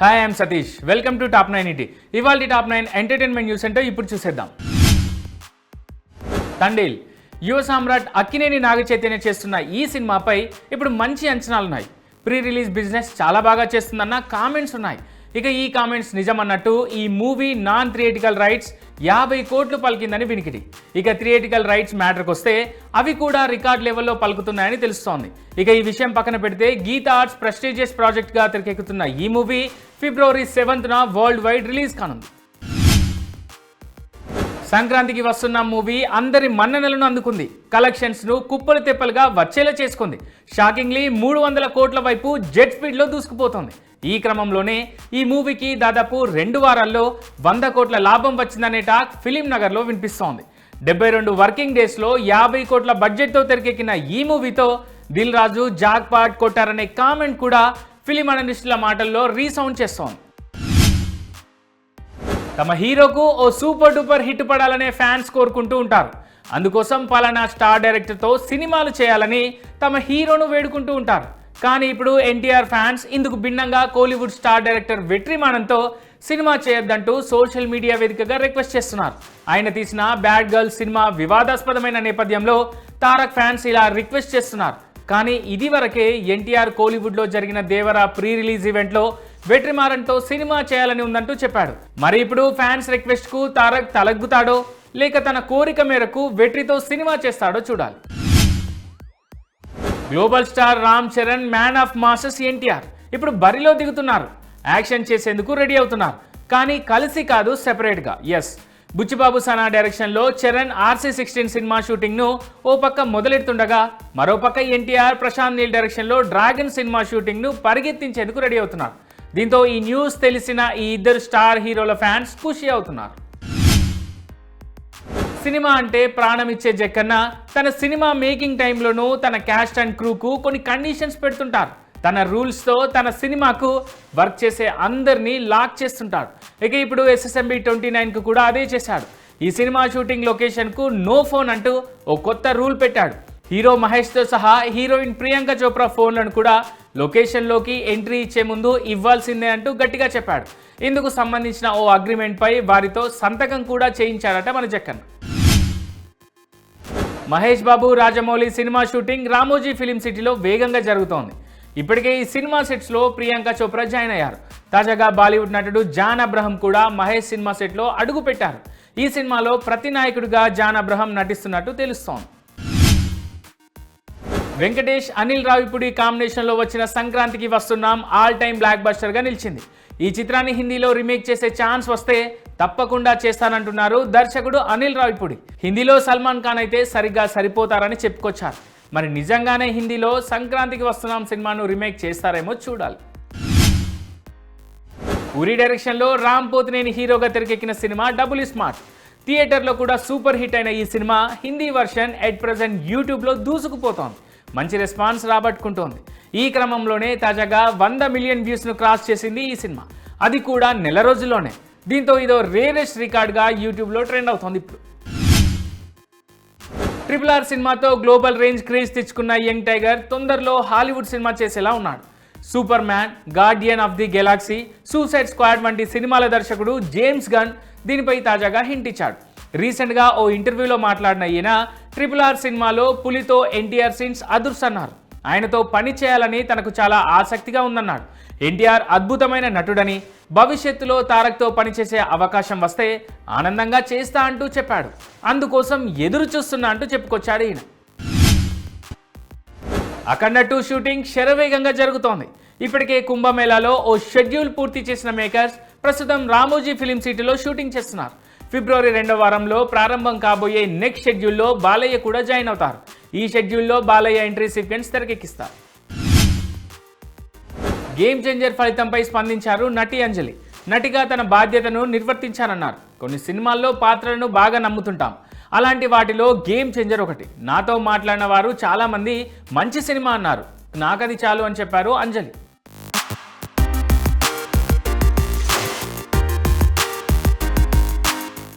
Hi I'm Satish welcome to top nine ET ఇవాళ top nine entertainment news అంటే ఇప్పుడు చూసేద్దాం. తండేల్ యువ సామ్రాట్ అక్కినేని నాగ చైతన్య చేస్తున్న ఈ సినిమాపై ఇప్పుడు మంచి అంచనాలున్నాయి. ప్రీ రిలీజ్ బిజినెస్ చాలా బాగా చేస్తుందన్న కామెంట్స్ ఉన్నాయి. ఇక ఈ కామెంట్స్ నిజమన్నట్టు ఈ మూవీ నాన్ థియేటికల్ రైట్స్ యాభై కోట్లు పలికిందని వినికిడి. ఇక థియేటికల్ రైట్స్ మ్యాటర్కి వస్తే అవి కూడా రికార్డ్ లెవెల్లో పలుకుతున్నాయని తెలుస్తోంది. ఇక ఈ విషయం పక్కన పెడితే గీతా ఆర్ట్స్ ప్రెస్టీజియస్ ప్రాజెక్ట్గా తెరకెక్కుతున్న ఈ మూవీ ఫిబ్రవరి సెవెంత్న వరల్డ్ వైడ్ రిలీజ్ కానుంది. సంక్రాంతికి వస్తున్న మూవీ అందరి మన్ననలను అందుకుంది. కలెక్షన్స్ను కుప్పలు తెప్పలుగా వచ్చేలా చేసుకుంది. షాకింగ్లీ మూడు వందల కోట్ల వైపు జెట్ స్పీడ్లో దూసుకుపోతోంది. ఈ క్రమంలోనే ఈ మూవీకి దాదాపు రెండు వారాల్లో వంద కోట్ల లాభం వచ్చిందనే టాక్ ఫిలిం నగర్లో వినిపిస్తోంది. డెబ్బై రెండు వర్కింగ్ డేస్లో యాభై కోట్ల బడ్జెట్తో తెరకెక్కిన ఈ మూవీతో దిల్ రాజు జాక్ పాట్ కొట్టారనే కామెంట్ కూడా ఫిలిం అనలిస్టుల మాటల్లో రీసౌండ్ చేస్తోంది. తమ హీరోకు ఓ సూపర్ డూపర్ హిట్ పడాలనే ఫ్యాన్స్ కోరుకుంటూ ఉంటారు. అందుకోసం పలానా స్టార్ డైరెక్టర్తో సినిమాలు చేయాలని తమ హీరోను వేడుకుంటూ ఉంటారు. కానీ ఇప్పుడు ఎన్టీఆర్ ఫ్యాన్స్ ఇందుకు భిన్నంగా కోలీవుడ్ స్టార్ డైరెక్టర్ వెట్రిమానంతో సినిమా చేయొద్దంటూ సోషల్ మీడియా వేదికగా రిక్వెస్ట్ చేస్తున్నారు. ఆయన తీసిన బ్యాడ్ గర్ల్ సినిమా వివాదాస్పదమైన నేపథ్యంలో తారక్ ఫ్యాన్స్ ఇలా రిక్వెస్ట్ చేస్తున్నారు. కానీ ఇది వరకే ఎన్టీఆర్ కోలీవుడ్లో జరిగిన దేవర ప్రీ రిలీజ్ ఈవెంట్లో వెట్రిమారన్తో సినిమా చేయాలని ఉందంటూ చెప్పాడు. మరి ఇప్పుడు ఫ్యాన్స్ రిక్వెస్ట్కు తారక్ తలగ్గుతాడో లేక తన కోరిక మేరకు వెట్రితో సినిమా చేస్తాడో చూడాలి. Global star Ram Charan man of masses NTR ఇప్పుడు బరిలో దిగుతున్నారు. యాక్షన్ చేసేందుకు రెడీ అవుతున్నారు. కానీ కలిసి కాదు సెపరేట్గా. ఎస్. బుచ్చిబాబు సనా డైరెక్షన్లో చరణ్ ఆర్సీ సిక్స్టీన్ సినిమా షూటింగ్ను ఓ పక్క మొదలెడుతుండగా మరో పక్క ఎన్టీఆర్ ప్రశాంత్ నీల్ డైరెక్షన్లో డ్రాగన్ సినిమా షూటింగ్ను పరిగెత్తించేందుకు రెడీ అవుతున్నారు. దీంతో ఈ న్యూస్ తెలిసిన ఈ ఇద్దరు స్టార్ హీరోల ఫ్యాన్స్ ఖుషి అవుతున్నారు. సినిమా అంటే ప్రాణం ఇచ్చే జక్కన్న తన సినిమా మేకింగ్ టైంలోనూ తన క్యాస్ట్ అండ్ క్రూకు కొన్ని కండిషన్స్ పెడుతుంటారు. తన రూల్స్తో తన సినిమాకు వర్క్ చేసే అందరినీ లాక్ చేస్తుంటాడు. ఇక ఇప్పుడు ఎస్ఎస్ఎంబి ట్వంటీ నైన్కు కూడా అదే చేశాడు. ఈ సినిమా షూటింగ్ లొకేషన్కు నో ఫోన్ అంటూ ఓ కొత్త రూల్ పెట్టాడు. హీరో మహేష్తో సహా హీరోయిన్ ప్రియాంక చోప్రా ఫోన్లను కూడా లొకేషన్లోకి ఎంట్రీ ఇచ్చే ముందు ఇవ్వాల్సిందే అంటూ గట్టిగా చెప్పాడు. ఇందుకు సంబంధించిన ఓ అగ్రిమెంట్పై వారితో సంతకం కూడా చేయించాడట మన జక్కన్. Mahesh Babu Rajamouli cinema shooting Ramoji film సిటీలో వేగంగా జరుగుతోంది. ఇప్పటికే ఈ సినిమా సెట్స్లో ప్రియాంక చోప్రా జాయిన్ అయ్యారు. తాజాగా బాలీవుడ్ నటుడు జాన్ అబ్రహం కూడా మహేష్ సినిమా సెట్లో అడుగు పెట్టారు ఈ సినిమాలో ప్రతి నాయకుడిగా జాన్ అబ్రహం నటిస్తున్నట్టు తెలుస్తోంది. వెంకటేష్ అనిల్ రావిపూడి కాంబినేషన్లో వచ్చిన సంక్రాంతికి వస్తున్నాం. ఆల్ టైమ్ బ్లాక్ బస్టర్గా నిలిచింది. ఈ చిత్రాన్ని హిందీలో రీమేక్ చేసే ఛాన్స్ వస్తే తప్పకుండా చేస్తానంటున్నారు దర్శకుడు అనిల్ రావిపూడి హిందీలో సల్మాన్ ఖాన్ అయితే సరిగ్గా సరిపోతారని చెప్పుకొచ్చారు. మరి నిజంగానే హిందీలో సంక్రాంతికి వస్తున్నాం సినిమాను రీమేక్ చేస్తారేమో చూడాలి. ఉరి డైరెక్షన్లో రామ్ పోతినేని హీరోగా తెరకెక్కిన సినిమా డబుల్ స్మార్ట్ థియేటర్లో కూడా సూపర్ హిట్ అయిన ఈ cinema Hindi version at present యూట్యూబ్లో దూసుకుపోతోంది. మంచి రెస్పాన్స్ రాబట్టుకుంటోంది. ఈ క్రమంలోనే తాజాగా వంద మిలియన్ వ్యూస్ను క్రాస్ చేసింది ఈ సినిమా. అది కూడా నెల రోజుల్లోనే. దీంతో ఇదో రేరెస్ట్ రికార్డ్గా యూట్యూబ్లో ట్రెండ్ అవుతోంది ఇప్పుడు. ట్రిపుల్ ఆర్ సినిమాతో గ్లోబల్ రేంజ్ క్రేజ్ తెచ్చుకున్న యంగ్ టైగర్ తొందరలో హాలీవుడ్ సినిమా చేసేలా ఉన్నాడు. Superman guardian of the galaxy suicide squad వంటి సినిమాల దర్శకుడు జేమ్స్ గన్ దీనిపై తాజాగా హింట్ ఇచ్చాడు. రీసెంట్గా ఓ ఇంటర్వ్యూలో మాట్లాడిన ఈయన ట్రిపుల్ ఆర్ సినిమాలో పులితో ఎన్టీఆర్ సీన్స్ అదుర్స్ అన్నారు ఆయనతో పని చేయాలని తనకు చాలా ఆసక్తిగా ఉందన్నాడు. ఎన్టీఆర్ అద్భుతమైన నటుడని భవిష్యత్తులో తారక్తో పనిచేసే అవకాశం వస్తే ఆనందంగా చేస్తా అంటూ చెప్పాడు. అందుకోసం ఎదురు చూస్తున్నా అంటూ చెప్పుకొచ్చాడు ఈయన. అఖండ టూ షూటింగ్ శరవేగంగా జరుగుతోంది. ఇప్పటికే కుంభమేళాలో ఓ షెడ్యూల్ పూర్తి చేసిన మేకర్స్ ప్రస్తుతం రామోజీ ఫిలిం సిటీలో షూటింగ్ చేస్తున్నారు. ఫిబ్రవరి రెండో వారంలో ప్రారంభం కాబోయే నెక్స్ట్ షెడ్యూల్లో బాలయ్య కూడా జాయిన్ అవుతారు. ఈ షెడ్యూల్లో బాలయ్య ఎంట్రీ సీక్వెన్స్ తెరకెక్కిస్తారు. గేమ్ చేంజర్ ఫలితంపై స్పందించారు నటి అంజలి. నటిగా తన బాధ్యతను నిర్వర్తించానన్నారు. కొన్ని సినిమాల్లో పాత్రలను బాగా నమ్ముతుంటాం. అలాంటి వాటిలో గేమ్ చేంజర్ ఒకటి. నాతో మాట్లాడిన వారు చాలామంది మంచి సినిమా అన్నారు. నాకది చాలు అని చెప్పారు అంజలి.